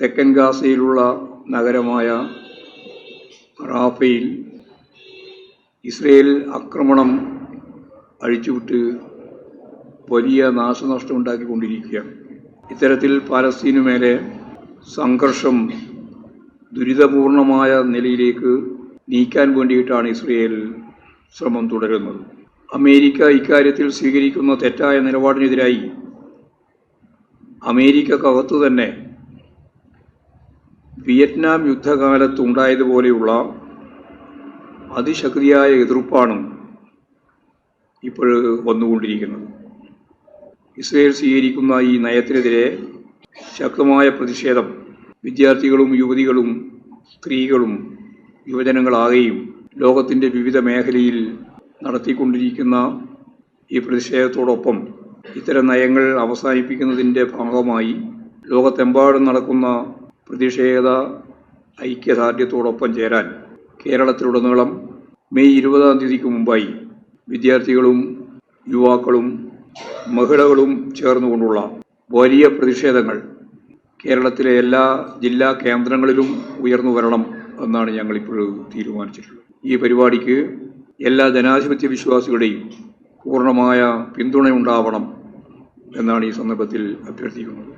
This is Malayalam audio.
തെക്കൻ ഗാസയിലുള്ള നഗരമായ റാഫയിൽ ഇസ്രയേൽ ആക്രമണം അഴിച്ചുവിട്ട് വലിയ നാശനഷ്ടം ഉണ്ടാക്കിക്കൊണ്ടിരിക്കുകയാണ് ഇത്തരത്തിൽ പാലസ്തീനു മേലെ സംഘർഷം ദുരിതപൂർണമായ നിലയിലേക്ക് നീക്കാൻ വേണ്ടിയിട്ടാണ് ഇസ്രയേൽ ശ്രമം തുടരുന്നത്. അമേരിക്ക ഇക്കാര്യത്തിൽ സ്വീകരിക്കുന്ന തെറ്റായ നിലപാടിനെതിരായി അമേരിക്കക്കകത്തു തന്നെ വിയറ്റ്നാം യുദ്ധകാലത്ത് ഉണ്ടായതുപോലെയുള്ള അതിശക്തിയായ എതിർപ്പാണ് ഇപ്പോൾ വന്നുകൊണ്ടിരിക്കുന്നത്. ഇസ്രയേൽ സ്വീകരിക്കുന്ന ഈ നയത്തിനെതിരെ ശക്തമായ പ്രതിഷേധം വിദ്യാർത്ഥികളും യുവതികളും സ്ത്രീകളും യുവജനങ്ങളാകെയും ലോകത്തിന്റെ വിവിധ മേഖലയിൽ നടത്തിക്കൊണ്ടിരിക്കുന്ന ഈ പ്രതിഷേധത്തോടൊപ്പം ഇത്തരം നയങ്ങൾ അവസാനിപ്പിക്കുന്നതിന്റെ ഭാഗമായി ലോകത്തെമ്പാടും നടക്കുന്ന പ്രതിഷേധ ഐക്യദാർഢ്യത്തോടൊപ്പം ചേരാൻ കേരളത്തിലുടനീളം മെയ് ഇരുപതാം തീയതിക്ക് മുമ്പായി വിദ്യാർത്ഥികളും യുവാക്കളും മഹിളകളും ചേർന്നുകൊണ്ടുള്ള വലിയ പ്രതിഷേധങ്ങൾ കേരളത്തിലെ എല്ലാ ജില്ലാ കേന്ദ്രങ്ങളിലും ഉയർന്നു വരണം എന്നാണ് ഞങ്ങളിപ്പോൾ തീരുമാനിച്ചിട്ടുള്ളത്. ഈ പരിപാടിക്ക് എല്ലാ ജനാധിപത്യ വിശ്വാസികളുടെയും പൂർണമായ പിന്തുണയുണ്ടാവണം എന്നാണ് ഈ സന്ദർഭത്തിൽ അഭ്യർത്ഥിക്കുന്നത്.